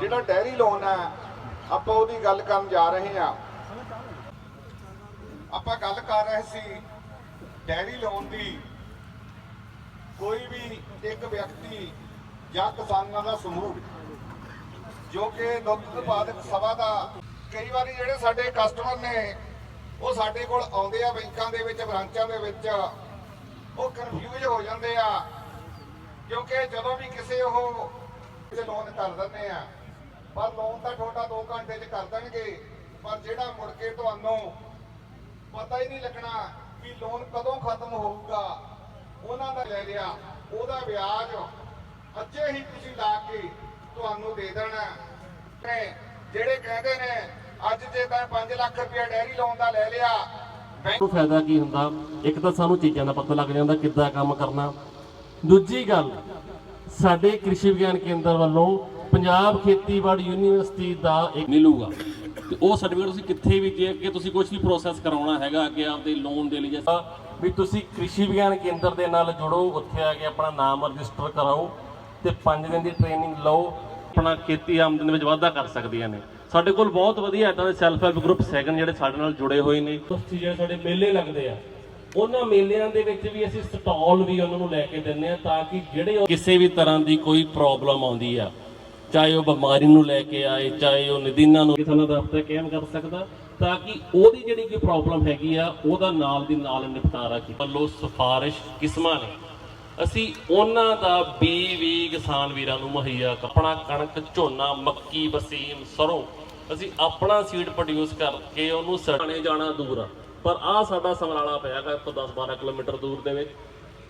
ਜਿਹੜਾ dairy loan ਹੈ, ਆਪਾਂ ਉਹਦੀ ਗੱਲ ਕਰਨ ਜਾ ਰਹੇ ਹਾਂ। ਆਪਾਂ ਗੱਲ ਕਰ ਰਹੇ ਸੀ, ਡੈਰੀ ਲੋਨ ਦੀ। ਕੋਈ ਵੀ ਇੱਕ ਵਿਅਕਤੀ ਜਾਂ ਕਿਸਾਨਾਂ ਦਾ ਸਮੂਹ, ਜੋ ਕਿ ਦੁੱਧ ਉਤਪਾਦਕ ਸਭਾ ਦਾ, ਕਈ ਵਾਰੀ ਜਿਹੜੇ ਸਾਡੇ ਕਸਟਮਰ ਨੇ, ਉਹ ਸਾਡੇ ਕੋਲ ਆਉਂਦੇ ਆ ਬੈਂਕਾਂ ਦੇ ਵਿੱਚ, ਬ੍ਰਾਂਚਾਂ ਦੇ ਵਿੱਚ। ਉਹ ਕਨਫਿਊਜ਼ ਹੋ ਜਾਂਦੇ ਆ, ਕਿਉਂਕਿ ਜਦੋਂ ਵੀ ਕਿਸੇ ਉਹ ਤੇ ਲੋਨ ਕਰ ਦਿੰਦੇ ਆ। ਪਰ ਲੋਨ ਤਾਂ ਤੁਹਾਡਾ 2 ਘੰਟੇ 'ਚ ਕਰ ਦੇਣਗੇ। ਪਰ ਜਿਹੜਾ ਮੁੜ ਕੇ ਤੁਹਾਨੂੰ ਪਤਾ ਹੀ ਨਹੀਂ ਲੱਗਣਾ ਵੀ ਲੋਨ ਕਦੋਂ ਖਤਮ ਹੋਊਗਾ, ਉਹਨਾਂ ਦਾ ਲੈ ਲਿਆ। ਉਹਦਾ ਵਿਆਜ ਅੱਜੇ ਹੀ ਤੁਸੀਂ ਲਾ ਕੇ ਤੁਹਾਨੂੰ ਦੇ ਦੇਣਾ। ਨੇ ਜਿਹੜੇ ਕਹਿੰਦੇ ਨੇ, ਅੱਜ ਜੇ ਤਾਂ 5 ਲੱਖ ਰੁਪਏ ਡੈਰੀ ਲੋਨ ਦਾ ਲੈ ਲਿਆ ਬੈਂਕ ਨੂੰ ਫਾਇਦਾ ਕੀ ਹੁੰਦਾ? ਇੱਕ ਤਾਂ ਸਾਨੂੰ ਚੀਜ਼ਾਂ ਦਾ ਪਤਾ ਲੱਗ ਜਾਂਦਾ ਕਿੱਦਾਂ ਕੰਮ ਕਰਨਾ। ਦੂਜੀ ਗੱਲ ਸਾਡੇ ਕ੍ਰਿਸ਼ੀ ਵਿਗਿਆਨ ਕੇਂਦਰ ਵੱਲੋਂ ਪੰਜਾਬ ਖੇਤੀਬਾੜੀ ਯੂਨੀਵਰਸਿਟੀ ਦਾ ਇੱਕ ਮਿਲੂਗਾ। ਤੇ ਉਹ ਸਰਟੀਫਿਕੇਟ ਤੁਸੀਂ ਕਿੱਥੇ ਵੀ ਜੇ ਕਿ ਤੁਸੀਂ ਕੁਝ ਵੀ ਪ੍ਰੋਸੈਸ ਕਰਾਉਣਾ ਹੈਗਾ, ਅੱਗੇ ਆਪਦੇ ਲੋਨ ਦੇ ਲਈ ਜੈਸਾ ਵੀ ਤੁਸੀਂ ਕ੍ਰਿਸ਼ੀ ਵਿਗਿਆਨ ਕੇਂਦਰ ਦੇ ਨਾਲ ਜੁੜੋ, ਉੱਥੇ ਆ ਕੇ ਆਪਣਾ ਨਾਮ ਰਜਿਸਟਰ ਕਰਾਓ ਤੇ 5 ਦਿਨ ਦੀ ਟ੍ਰੇਨਿੰਗ ਲਓ, ਆਪਣਾ ਖੇਤੀ ਆਮਦਨ ਵਿੱਚ ਵਾਧਾ ਕਰ ਸਕਦੀਆਂ ਨੇ। ਸਾਡੇ ਕੋਲ ਬਹੁਤ ਵਧੀਆ ਇਦਾਂ ਦੇ ਸੈਲਫ ਹੈਲਪ ਗਰੁੱਪ ਹੈਗੇ ਨੇ ਜਿਹੜੇ ਸਾਡੇ ਨਾਲ ਜੁੜੇ ਹੋਏ ਨੇ। ਤੁਸੀਂ ਜਿਹੜੇ ਸਾਡੇ ਮੇਲੇ ਲੱਗਦੇ ਆ ਉਹਨਾਂ ਮੇਲਿਆਂ ਦੇ ਵਿੱਚ ਵੀ ਅਸੀਂ ਸਟਾਲ ਵੀ ਉਹਨਾਂ ਨੂੰ ਲੈ ਕੇ ਦਿੰਦੇ ਆ ਤਾਂ ਕਿ ਜਿਹੜੇ ਉਹ ਕਿਸੇ ਵੀ ਤਰ੍ਹਾਂ ਦੀ ਕੋਈ ਪ੍ਰੋਬਲਮ ਆਉਂਦੀ ਆ, ਚਾਹੇ ਉਹ ਬਿਮਾਰੀ ਨੂੰ ਲੈ ਕੇ ਆਏ, ਚਾਹੇ ਉਹ ਨਦੀਨਾਂ ਨੂੰ ਕਿਸਾਨਾਂ ਦਾ ਹਫਤਾ ਕਾਇਮ ਕਰ ਸਕਦਾ, ਤਾਂ ਕਿ ਉਹਦੀ ਜਿਹੜੀ ਕੋਈ ਪ੍ਰੋਬਲਮ ਹੈਗੀ ਆ, ਉਹਦਾ ਨਾਲ ਦੀ ਨਾਲ ਨਿਪਟਾਰਾ ਕੀਤਾ। ਵੱਲੋਂ ਸਿਫਾਰਿਸ਼ ਕਿਸਮਾਂ ਨੇ। ਅਸੀਂ ਉਹਨਾਂ ਦਾ ਬੀ ਵੀ ਕਿਸਾਨ ਵੀਰਾਂ ਨੂੰ ਮੁਹੱਈਆ ਕਰ- ਕਣਕ, ਝੋਨਾ, ਮੱਕੀ ਬਸੀਮ ਸਰੋਂ, ਅਸੀਂ ਆਪਣਾ ਸੀਡ ਪ੍ਰੋਡਿਊਸ ਕਰਕੇ ਉਹਨੂੰ ਸੜਨੇ ਜਾਣਾ ਦੂਰ ਆ। ਪਰ ਆ ਸਾਡਾ ਸਮਰਾਲਾ ਪਿਆ ਹੈਗਾ ਇੱਥੋਂ 10 12 ਕਿਲੋਮੀਟਰ ਦੂਰ ਦੇ ਵਿੱਚ।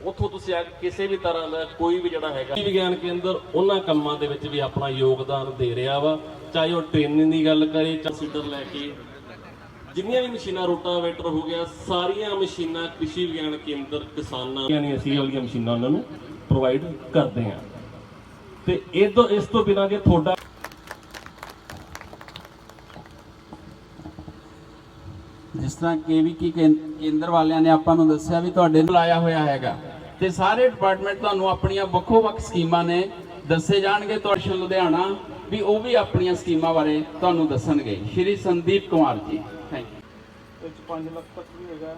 ਉੱਥੋਂ ਤੁਸੀਂ ਆ ਕੇ ਕਿਸੇ ਵੀ ਤਰ੍ਹਾਂ ਦਾ ਕੋਈ ਵੀ ਜਿਹੜਾ ਹੈਗਾ ਕ੍ਰਿਸ਼ੀ ਵਿਗਿਆਨ ਕੇਂਦਰ, ਉਹਨਾਂ ਕੰਮਾਂ ਦੇ ਵਿੱਚ ਵੀ ਆਪਣਾ ਯੋਗਦਾਨ ਦੇ ਰਿਹਾ ਵਾ। ਚਾਹੇ ਉਹ ਟ੍ਰੇਨਿੰਗ ਦੀ ਗੱਲ ਕਰੇ ਚਾਹੇ ਸੀਟਰ ਲੈ ਕੇ। ਜਿੰਨੀਆਂ ਵੀ ਮਸ਼ੀਨਾਂ ਰੋਟਾਵੇਟਰ ਹੋ ਗਿਆ, ਸਾਰੀਆਂ ਮਸ਼ੀਨਾਂ ਕ੍ਰਿਸ਼ੀ ਵਿਗਿਆਨ ਕੇਂਦਰ, ਕਿਸਾਨਾਂ ਯਾਨੀ ਅਸੀਂ ਵਾਲੀਆਂ ਮਸ਼ੀਨਾਂ ਉਹਨਾਂ ਨੂੰ ਪ੍ਰੋਵਾਈਡ ਕਰਦੇ ਹਾਂ। ਤੇ ਇਹ ਤੋਂ ਇਸ ਤੋਂ ਬਿਨਾਂ ਜੇ ਤੁਹਾਡਾ ਜਿਸ ਤਰ੍ਹਾਂ ਕੇਵੀਕੀ ਕੇਂਦਰ ਵਾਲਿਆਂ ਨੇ ਆਪਾਂ ਨੂੰ ਦੱਸਿਆ ਵੀ ਤੁਹਾਡੇ ਨੂੰ ਲਾਇਆ ਹੋਇਆ ਹੈਗਾ। ਤੇ ਸਾਰੇ ਡਿਪਾਰਟਮੈਂਟ ਤੁਹਾਨੂੰ ਆਪਣੀਆਂ ਵੱਖੋ-ਵੱਖ ਸਕੀਮਾਂ ਨੇ ਦੱਸੇ ਜਾਣਗੇ ਤੁਹਾਡੇ ਲੁਧਿਆਣਾ ਵੀ ਉਹ ਵੀ ਆਪਣੀਆਂ ਸਕੀਮਾਂ ਬਾਰੇ ਤੁਹਾਨੂੰ ਦੱਸਣਗੇ। ਸ਼੍ਰੀ ਸੰਦੀਪ ਕੁਮਾਰ ਜੀ। ਥੈਂਕ ਯੂ ਇਹ 'ਚ 5 ਲੱਖ ਤੱਕ ਵੀ ਹੈਗਾ।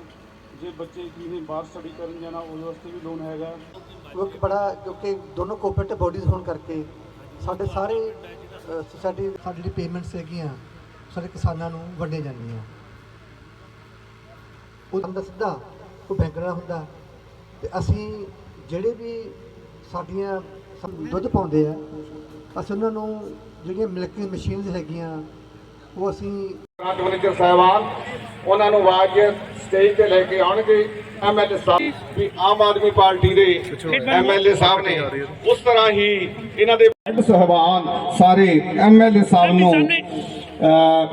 ਜੇ ਬੱਚੇ ਕੀ ਨੇ ਬਾਹਰ ਸਟੱਡੀ ਕਰਨ ਜਾਣਾ ਉਹਦੇ ਵਾਸਤੇ ਵੀ ਲੋਨ ਹੈਗਾ। ਕਿਉਂਕਿ ਬੜਾ ਕਿਉਂਕਿ ਦੋਨੋਂ ਕੋਆਪਰੇਟਿਵ ਬੋਡੀਜ਼ ਹੋਣ ਕਰਕੇ ਸਾਡੇ ਸਾਰੇ ਸੋਸਾਇਟੀ ਸਾਡੀ ਜਿਹੜੀ ਪੇਮੈਂਟਸ ਹੈਗੀਆਂ ਸਾਡੇ ਕਿਸਾਨਾਂ ਨੂੰ ਵੰਡੀਆਂ ਜਾਂਦੀਆਂ। ਉਹ ਹੁੰਦਾ ਸਿੱਧਾ ਉਹ ਬੈਂਕ ਨਾਲ ਹੁੰਦਾ। ਤੇ ਅਸੀਂ ਜਿਹੜੇ ਵੀ ਸਾਡੀਆਂ ਦੁੱਧ ਪਾਉਂਦੇ ਆ ਅਸੀਂ ਉਹਨਾਂ ਨੂੰ ਜਿਹੜੀਆਂ ਮਿਲਕਿੰਗ ਮਸ਼ੀਨਸ ਹੈਗੀਆਂ ਉਹ ਅਸੀਂ ਬ੍ਰਾਂਚ ਮੈਨੇਜਰ ਸਾਹਿਬਾਨ ਉਹਨਾਂ ਨੂੰ ਆਵਾਜ਼ ਸਟੇਜ ਤੇ ਲੈ ਕੇ ਆਉਣਗੇ। ਐਮਐਲਏ ਸਾਹਿਬ ਵੀ ਆਮ ਆਦਮੀ ਪਾਰਟੀ ਦੇ ਐਮਐਲਏ ਸਾਹਿਬ ਨੇ। ਉਸ ਤਰ੍ਹਾਂ ਹੀ ਇਹਨਾਂ ਦੇ ਸਾਹਿਬਾਨ ਸਾਰੇ ਐਮਐਲਏ ਸਾਹਿਬ ਨੂੰ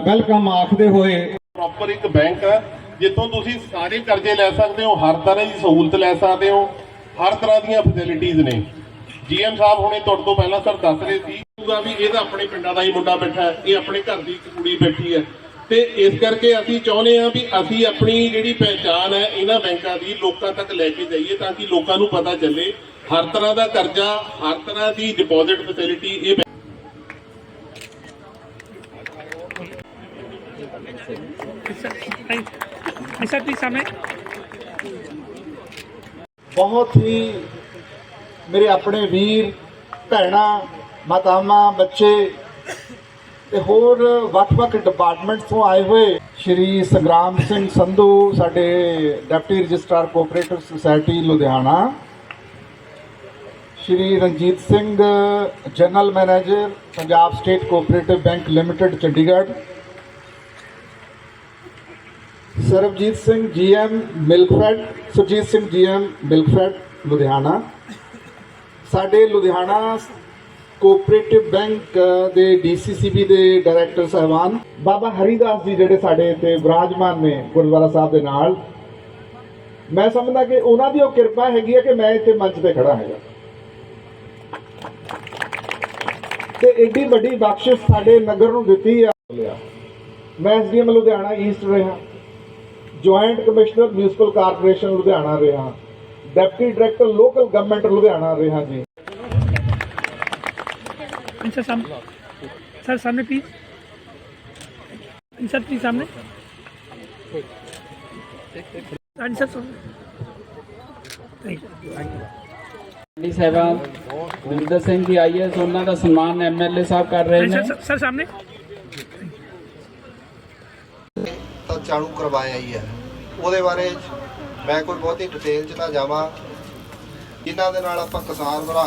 ਵੈਲਕਮ ਆਖਦੇ ਹੋਏ ਪ੍ਰੋਪਰ ਇੱਕ ਬੈਂਕ ਹੈ। ਜਿੱਥੋਂ ਤੁਸੀਂ ਸਾਰੇ ਕਰਜ਼ੇ ਲੈ ਸਕਦੇ ਹੋ, ਹਰ ਤਰ੍ਹਾਂ ਦੀ ਸਹੂਲਤ ਲੈ ਸਕਦੇ ਹੋ, ਹਰ ਤਰ੍ਹਾਂ ਦੀਆਂ ਫੈਸਿਲਿਟੀਆਂ ਨੇ। ਜੀਐਮ ਸਾਹਿਬ ਹੁਣੇ ਤੁਹਾਡੇ ਤੋਂ ਪਹਿਲਾਂ ਸਰ ਦੱਸ ਰਹੇ ਸੀ ਉਹਦਾ ਵੀ ਇਹਦਾ ਆਪਣੇ ਪਿੰਡਾਂ ਦਾ ਹੀ ਮੁੰਡਾ ਬੈਠਾ ਹੈ, ਇਹ ਆਪਣੇ ਘਰ ਦੀ ਕੁੜੀ ਬੈਠੀ ਹੈ। ਤੇ ਇਸ ਕਰਕੇ ਅਸੀਂ ਚਾਹੁੰਦੇ ਹਾਂ ਵੀ ਅਸੀਂ ਆਪਣੀ ਜਿਹੜੀ ਪਹਿਚਾਨ ਹੈ ਇਹਨਾਂ ਬੈਂਕਾਂ ਦੀ ਲੋਕਾਂ ਤੱਕ ਲੈ ਕੇ ਜਾਈਏ ਤਾਂ ਕਿ ਲੋਕਾਂ ਨੂੰ ਪਤਾ ਚੱਲੇ। ਹਰ ਤਰ੍ਹਾਂ ਦਾ ਕਰਜ਼ਾ, ਹਰ ਤਰ੍ਹਾਂ ਦੀ ਡਿਪੋਜ਼ਿਟ ਫੈਸਿਲਿਟੀ ਇਹ Isa please ਸਾਹਮਣੇ। ਬਹੁਤ ਹੀ ਮੇਰੇ ਆਪਣੇ ਵੀਰ, ਭੈਣਾਂ, ਮਾਤਾਵਾਂ, ਬੱਚੇ ਤੇ ਹੋਰ ਵੱਖ-ਵੱਖ ਡਿਪਾਰਟਮੈਂਟਸ ਤੋਂ ਆਏ ਹੋਏ ਸ਼੍ਰੀ ਸੰਗਰਾਮ ਸਿੰਘ ਸੰਧੂ, ਸਾਡੇ deputy registrar cooperative society Ludhiana, Shri Ranjit Singh, general manager, Punjab state cooperative bank limited, Chandigarh. Sarabjit Singh GM Milkfed, Surjit Singh GM Milkfed, Ludhiana. ਸਾਡੇ ਲੁਧਿਆਣਾ ਕੋਆਪਰੇਟਿਵ ਬੈਂਕ ਦੇ ਡੀਸੀਸੀਬੀ ਦੇ ਡਾਇਰੈਕਟਰ ਸਾਹਿਬਾਨ ਬਾਬਾ ਹਰੀਦਾਸ ਜੀ, ਜਿਹੜੇ ਸਾਡੇ ਇੱਥੇ ਵਿਰਾਜਮਾਨ ਨੇ ਗੁਰਦੁਆਰਾ ਸਾਹਿਬ ਦੇ ਨਾਲ। ਮੈਂ ਸਮਝਦਾ ਕਿ ਉਹਨਾਂ ਦੀ ਉਹ ਕਿਰਪਾ ਹੈਗੀ ਹੈ ਕਿ ਮੈਂ ਇੱਥੇ ਮੰਚ ਤੇ ਖੜਾ ਹੈਗਾ। ਤੇ ਏਡੀ ਵੱਡੀ ਬਖਸ਼ਿਸ਼ ਸਾਡੇ ਨਗਰ ਨੂੰ ਦਿੱਤੀ ਆ। ਮੈਂ ਐਸਡੀਐਮ ਲੁਧਿਆਣਾ ਈਸਟ ਰਿਹਾ। joint commissioner municipal corporation Ludhiana ਰਿਹਾ deputy director local government Ludhiana ਰਿਹਾ ਜੀ Isa ਸਾਹਮਣੇ सर सामने प्लीज सर प्लीज सामने हाँ जी सर सामने थैंक यू ਡੀ ਸਾਹਿਬਾਨ ਵਿੰਦਰ ਸਿੰਘ ਜੀ ਆਈਐਸ ਉਹਨਾਂ ਦਾ ਸਨਮਾਨ ਐਮਐਲਏ ਸਾਹਿਬ ਕਰ ਰਹੇ ਨੇ सर सर- सर सामने ਚਾਲੂ ਕਰਵਾਇਆ ਹੀ ਹੈ। ਉਹਦੇ ਬਾਰੇ ਮੈਂ ਕੋਈ ਬਹੁਤੀ ਡਿਟੇਲ 'ਚ ਨਾ ਜਾਵਾਂ। ਜਿਨ੍ਹਾਂ ਦੇ ਨਾਲ ਆਪਾਂ ਕਿਸਾਨ ਭਰਾ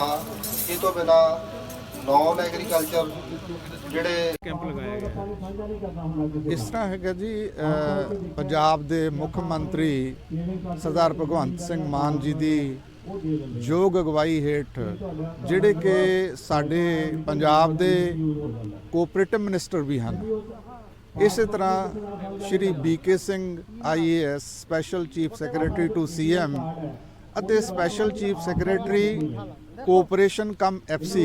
ਇਹ ਤੋਂ ਬਿਨਾ ਨਾਨ ਐਗਰੀਕਲਚਰ ਜਿਹੜੇ ਇਸ ਤਰ੍ਹਾਂ ਹੈਗਾ ਜੀ ਪੰਜਾਬ ਦੇ ਮੁੱਖ ਮੰਤਰੀ ਸਰਦਾਰ ਭਗਵੰਤ ਸਿੰਘ ਮਾਨ ਜੀ ਦੀ ਯੋਗ ਅਗਵਾਈ ਹੇਠ ਜਿਹੜੇ ਕਿ ਸਾਡੇ ਪੰਜਾਬ ਦੇ ਕੋਆਪਰੇਟਿਵ ਮਿਨਿਸਟਰ ਵੀ ਹਨ। ਇਸੇ ਤਰ੍ਹਾਂ Shri BK Singh IAS special chief secretary to CM ਅਤੇ special chief secretary cooperation cum FC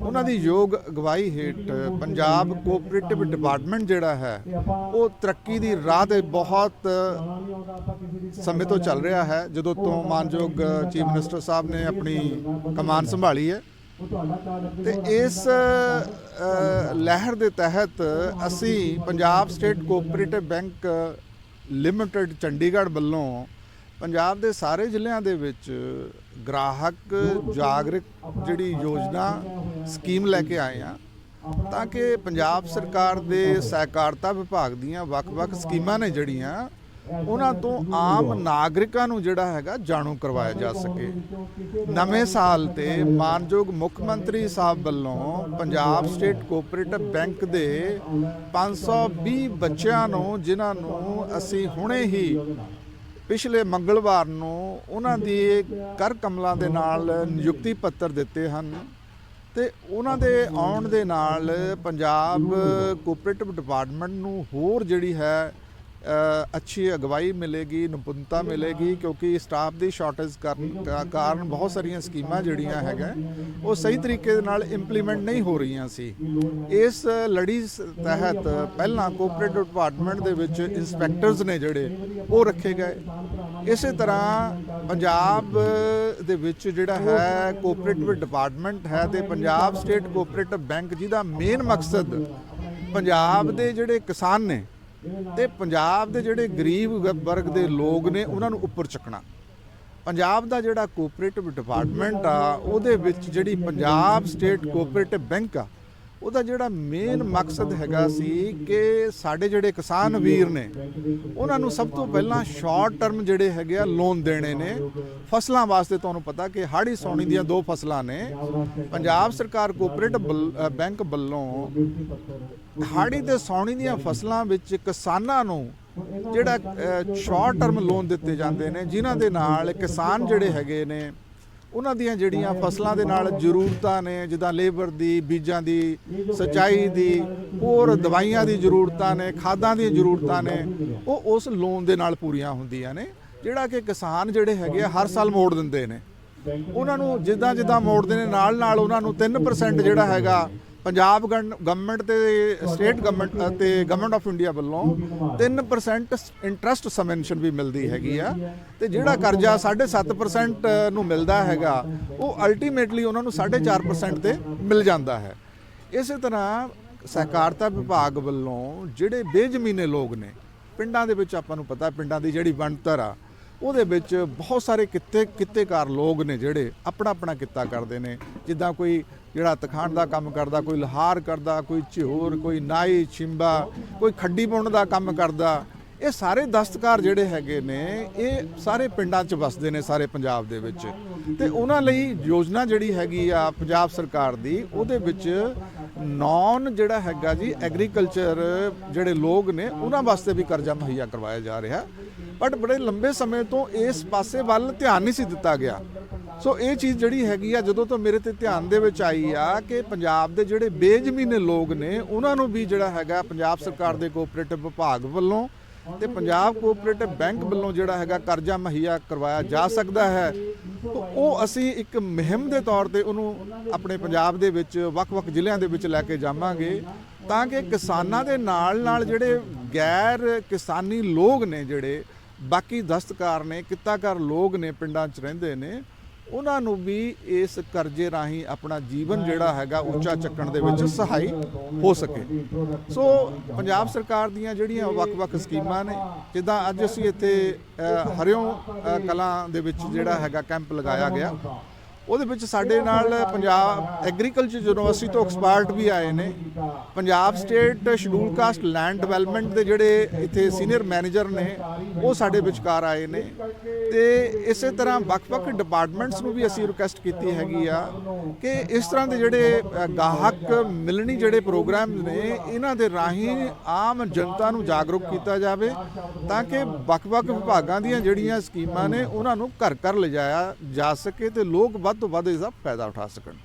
ਉਹਨਾਂ ਦੀ ਯੋਗ ਅਗਵਾਈ ਹੇਠ ਪੰਜਾਬ ਕੋਆਪਰੇਟਿਵ ਡਿਪਾਰਟਮੈਂਟ ਜਿਹੜਾ ਹੈ, ਉਹ ਤਰੱਕੀ ਦੀ ਰਾਹ ਤੇ ਬਹੁਤ ਸਮੇਂ ਤੋਂ ਚੱਲ ਰਿਹਾ ਹੈ, ਜਦੋਂ ਤੋਂ ਮਾਨਯੋਗ ਚੀਫ ਮਿਨਿਸਟਰ ਸਾਹਿਬ ਨੇ ਆਪਣੀ ਕਮਾਨ ਸੰਭਾਲੀ ਹੈ। ਤੇ ਇਸ ਲਹਿਰ ਦੇ ਤਹਿਤ ਅਸੀਂ Punjab state cooperative bank limited Chandigarh ਵੱਲੋਂ ਪੰਜਾਬ ਦੇ ਸਾਰੇ ਜ਼ਿਲ੍ਹਿਆਂ ਦੇ ਵਿੱਚ ਗ੍ਰਾਹਕ ਜਾਗਰਕ ਜਿਹੜੀ ਯੋਜਨਾ ਸਕੀਮ ਲੈ ਕੇ ਆਏ ਆ ਤਾਂ ਕਿ ਪੰਜਾਬ ਸਰਕਾਰ ਦੇ ਸਹਿਕਾਰਤਾ ਵਿਭਾਗ ਦੀਆਂ ਵੱਖ-ਵੱਖ ਸਕੀਮਾਂ ਨੇ ਜਿਹੜੀਆਂ ਉਹਨਾਂ ਤੋਂ ਆਮ ਨਾਗਰਿਕਾਂ ਨੂੰ ਜਿਹੜਾ ਹੈਗਾ ਜਾਣੂ ਕਰਵਾਇਆ ਜਾ ਸਕੇ। ਨਵੇਂ ਸਾਲ ਤੇ ਮਾਨਯੋਗ ਮੁੱਖ ਮੰਤਰੀ ਸਾਹਿਬ ਵੱਲੋਂ ਪੰਜਾਬ ਸਟੇਟ ਕੋਆਪਰੇਟਿਵ ਬੈਂਕ ਦੇ 520 ਬੱਚਿਆਂ ਨੂੰ, ਜਿਨ੍ਹਾਂ ਨੂੰ ਅਸੀਂ ਹੁਣੇ ਹੀ ਪਿਛਲੇ ਮੰਗਲਵਾਰ ਨੂੰ ਉਹਨਾਂ ਦੀ ਕਰ ਕਮਲਾਂ ਦੇ ਨਾਲ ਨਿਯੁਕਤੀ ਪੱਤਰ ਦਿੱਤੇ ਹਨ ਤੇ ਉਹਨਾਂ ਦੇ ਆਉਣ ਦੇ ਨਾਲ ਪੰਜਾਬ ਕੋਆਪਰੇਟਿਵ ਡਿਪਾਰਟਮੈਂਟ ਨੂੰ ਹੋਰ ਜਿਹੜੀ ਹੈ ਅੱਛੀ ਅਗਵਾਈ ਮਿਲੇਗੀ, ਨਿਪੁੰਨਤਾ ਮਿਲੇਗੀ, ਕਿਉਂਕਿ ਸਟਾਫ ਦੀ ਸ਼ਾਰਟੇਜ ਕਾਰਨ ਕਾ- ਕਾਰਨ ਬਹੁਤ ਸਾਰੀਆਂ ਸਕੀਮਾਂ ਜਿਹੜੀਆਂ ਹੈਗਾ ਉਹ ਸਹੀ ਤਰੀਕੇ ਦੇ ਨਾਲ ਇੰਪਲੀਮੈਂਟ ਨਹੀਂ ਹੋ ਰਹੀਆਂ ਸੀ। ਇਸ ਲੜੀ ਸ- ਤਹਿਤ ਪਹਿਲਾਂ ਕੋਆਪਰੇਟਿਵ ਡਿਪਾਰਟਮੈਂਟ ਦੇ ਵਿੱਚ ਇਨਸਪੈਕਟਰਸ ਨੇ ਜਿਹੜੇ, ਉਹ ਰੱਖੇ ਗਏ। ਇਸੇ ਤਰ੍ਹਾਂ ਪੰਜਾਬ ਦੇ ਵਿੱਚ ਜਿਹੜਾ ਹੈ ਕੋਆਪਰੇਟਿਵ ਡਿਪਾਰਟਮੈਂਟ ਹੈ ਤੇ ਪੰਜਾਬ ਸਟੇਟ ਕੋਆਪਰੇਟਿਵ ਬੈਂਕ ਜਿਹਦਾ ਮੇਨ ਮਕਸਦ ਪੰਜਾਬ ਦੇ ਜਿਹੜੇ ਕਿਸਾਨ ਨੇ ਤੇ ਪੰਜਾਬ ਦੇ ਜਿਹੜੇ ਗਰੀਬ ਵਰਗ ਦੇ ਲੋਕ ਨੇ, ਉਹਨਾਂ ਨੂੰ ਉੱਪਰ ਚੱਕਣਾ। ਪੰਜਾਬ ਦਾ ਜਿਹੜਾ ਕੋਆਪਰੇਟਿਵ ਡਿਪਾਰਟਮੈਂਟ ਆ, ਉਹਦੇ ਵਿੱਚ ਜਿਹੜੀ ਪੰਜਾਬ ਸਟੇਟ ਕੋਆਪਰੇਟਿਵ ਬੈਂਕ ਆ ਉਹਦਾ ਜਿਹੜਾ ਮੇਨ ਮਕਸਦ ਹੈਗਾ ਸੀ ਕਿ ਸਾਡੇ ਜਿਹੜੇ ਕਿਸਾਨ ਵੀਰ ਨੇ, ਉਹਨਾਂ ਨੂੰ ਸਭ ਤੋਂ ਪਹਿਲਾਂ ਸ਼ਾਰਟ ਟਰਮ ਜਿਹੜੇ ਹੈਗੇ ਆ ਲੋਨ ਦੇਣੇ ਨੇ। ਫਸਲਾਂ ਵਾਸਤੇ ਤੁਹਾਨੂੰ ਪਤਾ ਕਿ ਹਾੜੀ ਸੌਣੀ ਦੀਆਂ ਦੋ ਫਸਲਾਂ ਨੇ। ਪੰਜਾਬ ਸਰਕਾਰ ਕੋਆਪਰੇਟਿਵ ਬਲ- ਬੈਂਕ ਵੱਲੋਂ ਹਾੜੀ ਤੇ ਸੌਣੀ ਦੀਆਂ ਫਸਲਾਂ ਵਿੱਚ ਕਿਸਾਨਾਂ ਨੂੰ ਜਿਹੜਾ ਸ਼ਾਰਟ ਟਰਮ ਲੋਨ ਦਿੱਤੇ ਜਾਂਦੇ ਨੇ, ਜਿਨ੍ਹਾਂ ਦੇ ਨਾਲ ਕਿਸਾਨ ਜਿਹੜੇ ਹੈਗੇ ਨੇ ਉਹਨਾਂ ਦੀਆਂ ਜਿਹੜੀਆਂ ਫਸਲਾਂ ਦੇ ਨਾਲ ਜ਼ਰੂਰਤਾਂ ਨੇ, ਜਿੱਦਾਂ ਲੇਬਰ ਦੀ, ਬੀਜਾਂ ਦੀ, ਸਿੰਚਾਈ ਦੀ, ਹੋਰ ਦਵਾਈਆਂ ਦੀ ਜ਼ਰੂਰਤਾਂ ਨੇ, ਖਾਦਾਂ ਦੀਆਂ ਜ਼ਰੂਰਤਾਂ ਨੇ, ਉਹ ਉਸ ਲੋਨ ਦੇ ਨਾਲ ਪੂਰੀਆਂ ਹੁੰਦੀਆਂ ਨੇ। ਜਿਹੜਾ ਕਿ ਕਿਸਾਨ ਜਿਹੜੇ ਹੈਗੇ ਆ, ਹਰ ਸਾਲ ਮੋੜ ਦਿੰਦੇ ਨੇ। ਉਹਨਾਂ ਨੂੰ ਜਿੱਦਾਂ ਜਿੱਦਾਂ ਮੋੜਦੇ ਨੇ ਨਾਲ ਨਾਲ ਉਹਨਾਂ ਨੂੰ 3% ਜਿਹੜਾ ਹੈਗਾ ਪੰਜਾਬ ਗਵਰਨਮੈਂਟ ਤੇ ਸਟੇਟ ਗਵਰਨਮੈਂਟ ਅਤੇ ਗਵਰਨਮੈਂਟ ਆਫ ਇੰਡੀਆ ਵੱਲੋਂ 3% ਇੰਟਰਸਟ ਸਬਵੈਂਸ਼ਨ ਵੀ ਮਿਲਦੀ ਹੈਗੀ ਆ। ਤੇ ਜਿਹੜਾ ਕਰਜ਼ਾ 7.5% ਨੂੰ ਮਿਲਦਾ ਹੈਗਾ ਉਹ ਅਲਟੀਮੇਟਲੀ ਉਹਨਾਂ ਨੂੰ 4.5% ਤੇ ਮਿਲ ਜਾਂਦਾ ਹੈ। ਇਸੇ ਤਰ੍ਹਾਂ ਸਹਿਕਾਰਤਾ ਵਿਭਾਗ ਵੱਲੋਂ ਜਿਹੜੇ ਬੇਜ਼ਮੀਨੇ ਲੋਕ ਨੇ ਪਿੰਡਾਂ ਦੇ ਵਿੱਚ ਆਪਾਂ ਨੂੰ ਪਤਾ ਪਿੰਡਾਂ ਦੀ ਜਿਹੜੀ ਬਣਤਰ ਆ ਉਹਦੇ ਵਿੱਚ ਬਹੁਤ ਸਾਰੇ ਕਿੱਤੇ ਕਿੱਤੇਕਾਰ ਲੋਕ ਨੇ ਜਿਹੜੇ ਆਪਣਾ ਆਪਣਾ ਕਿੱਤਾ ਕਰਦੇ ਨੇ। ਜਿੱਦਾਂ ਕੋਈ ਜਿਹੜਾ ਤਖਾਣ ਦਾ ਕੰਮ ਕਰਦਾ, ਕੋਈ ਲਹਾਰ ਕਰਦਾ, ਕੋਈ ਝਿਹੂਰ ਕੋਈ ਨਾਈ, ਛਿੰਬਾ, ਕੋਈ ਖੱਡੀ ਪਾਉਣ ਦਾ ਕੰਮ ਕਰਦਾ, ਇਹ ਸਾਰੇ ਦਸਤਕਾਰ ਜਿਹੜੇ ਹੈਗੇ ਨੇ, ਇਹ ਸਾਰੇ ਪਿੰਡਾਂ 'ਚ ਵਸਦੇ ਨੇ ਸਾਰੇ ਪੰਜਾਬ ਦੇ ਵਿੱਚ। ਤੇ ਉਹਨਾਂ ਲਈ ਯੋਜਨਾ ਜਿਹੜੀ ਹੈਗੀ ਆ ਪੰਜਾਬ ਸਰਕਾਰ ਦੀ, ਉਹਦੇ ਵਿੱਚ ਨੌਨ ਜਿਹੜਾ ਹੈਗਾ ਜੀ, ਐਗਰੀਕਲਚਰ ਜਿਹੜੇ ਲੋਕ ਨੇ, ਉਹਨਾਂ ਵਾਸਤੇ ਵੀ ਕਰਜ਼ਾ ਮੁਹੱਈਆ ਕਰਵਾਇਆ ਜਾ ਰਿਹਾ। ਬਟ ਬੜੇ ਲੰਬੇ ਸਮੇਂ ਤੋਂ ਇਸ ਪਾਸੇ ਵੱਲ ਧਿਆਨ ਨਹੀਂ ਸੀ ਦਿੱਤਾ ਗਿਆ। ਸੋ ਇਹ ਚੀਜ਼ ਜਿਹੜੀ ਹੈਗੀ ਆ, ਜਦੋਂ ਤੋਂ ਮੇਰੇ ਤੇ ਧਿਆਨ ਦੇ ਵਿੱਚ ਆਈ ਆ ਕਿ ਪੰਜਾਬ ਦੇ ਜਿਹੜੇ ਬੇਜ਼ਮੀਨੇ ਲੋਕ ਨੇ, ਉਹਨਾਂ ਨੂੰ ਵੀ ਜਿਹੜਾ ਹੈਗਾ ਪੰਜਾਬ ਸਰਕਾਰ ਦੇ ਕੋਆਪਰੇਟਿਵ ਵਿਭਾਗ ਵੱਲੋਂ ਤੇ ਪੰਜਾਬ ਕੋਆਪਰੇਟਿਵ ਬੈਂਕ ਵੱਲੋਂ ਜਿਹੜਾ ਹੈਗਾ ਕਰਜ਼ਾ ਮੁਹੱਈਆ ਕਰਵਾਇਆ ਜਾ ਸਕਦਾ ਹੈ। ਤਾਂ ਉਹ ਅਸੀਂ ਇੱਕ ਮੁਹਿੰਮ ਦੇ ਤੌਰ ਤੇ ਉਹਨੂੰ ਆਪਣੇ ਪੰਜਾਬ ਦੇ ਵਿੱਚ, ਵੱਖ-ਵੱਖ ਜ਼ਿਲ੍ਹਿਆਂ ਦੇ ਵਿੱਚ ਲੈ ਕੇ ਜਾਵਾਂਗੇ ਤਾਂ ਕਿ ਕਿਸਾਨਾਂ ਦੇ ਨਾਲ-ਨਾਲ ਜਿਹੜੇ ਗੈਰ ਕਿਸਾਨੀ ਲੋਕ ਨੇ ਜਿਹੜੇ, ਬਾਕੀ ਦਸਤਕਾਰ ਨੇ ਕਿੱਤਾਕਾਰ ਲੋਕ ਨੇ ਪਿੰਡਾਂ 'ਚ ਰਹਿੰਦੇ ਨੇ ਉਹਨਾਂ ਨੂੰ ਵੀ ਇਸ ਕਰਜ਼ੇ ਰਾਹੀਂ ਆਪਣਾ ਜੀਵਨ ਜਿਹੜਾ ਹੈਗਾ ਉੱਚਾ ਚੱਕਣ ਦੇ ਵਿੱਚ ਸਹਾਈ ਹੋ ਸਕੇ। ਸੋ ਪੰਜਾਬ ਸਰਕਾਰ ਦੀਆਂ ਜਿਹੜੀਆਂ ਵੱਖ-ਵੱਖ ਸਕੀਮਾਂ ਨੇ, ਜਿੱਦਾਂ ਅੱਜ ਅਸੀਂ ਇੱਥੇ ਹਰਿਓਂ ਕਲਾਂ ਦੇ ਵਿੱਚ ਜਿਹੜਾ ਹੈਗਾ ਕੈਂਪ ਲਗਾਇਆ ਗਿਆ। ਉਹਦੇ ਵਿੱਚ ਸਾਡੇ ਨਾਲ ਪੰਜਾਬ ਐਗਰੀਕਲਚਰ ਯੂਨੀਵਰਸਿਟੀ ਤੋਂ ਐਕਸਪਰਟ ਵੀ ਆਏ ਨੇ। Punjab state schedule caste land development ਦੇ ਜਿਹੜੇ ਇੱਥੇ ਸੀਨੀਅਰ ਮੈਨੇਜਰ ਨੇ, ਉਹ ਸਾਡੇ ਵਿਚਕਾਰ ਆਏ ਨੇ। ਤੇ ਇਸੇ ਤਰ੍ਹਾਂ ਵੱਖ-ਵੱਖ ਡਿਪਾਰਟਮੈਂਟਸ ਨੂੰ ਵੀ ਅਸੀਂ ਰਿਕੁਐਸਟ ਕੀਤੀ ਹੈਗੀ ਆ ਕਿ ਇਸ ਤਰ੍ਹਾਂ ਦੇ ਜਿਹੜੇ ਗਾਹਕ ਮਿਲਣੀ ਜਿਹੜੇ ਪ੍ਰੋਗਰਾਮ ਨੇ, ਇਹਨਾਂ ਦੇ ਰਾਹੀਂ ਆਮ ਜਨਤਾ ਨੂੰ ਜਾਗਰੂਕ ਕੀਤਾ ਜਾਵੇ ਤਾਂ ਕਿ ਵੱਖ-ਵੱਖ ਵਿਭਾਗਾਂ ਦੀਆਂ ਜਿਹੜੀਆਂ ਸਕੀਮਾਂ ਨੇ, ਉਹਨਾਂ ਨੂੰ ਘਰ ਘਰ ਲਿਜਾਇਆ ਜਾ ਸਕੇ ਤੇ ਲੋਕ ਵੱਧ ਤੋਂ ਵੱਧ ਇਸ ਦਾ ਫਾਇਦਾ ਉਠਾ ਸਕਣ।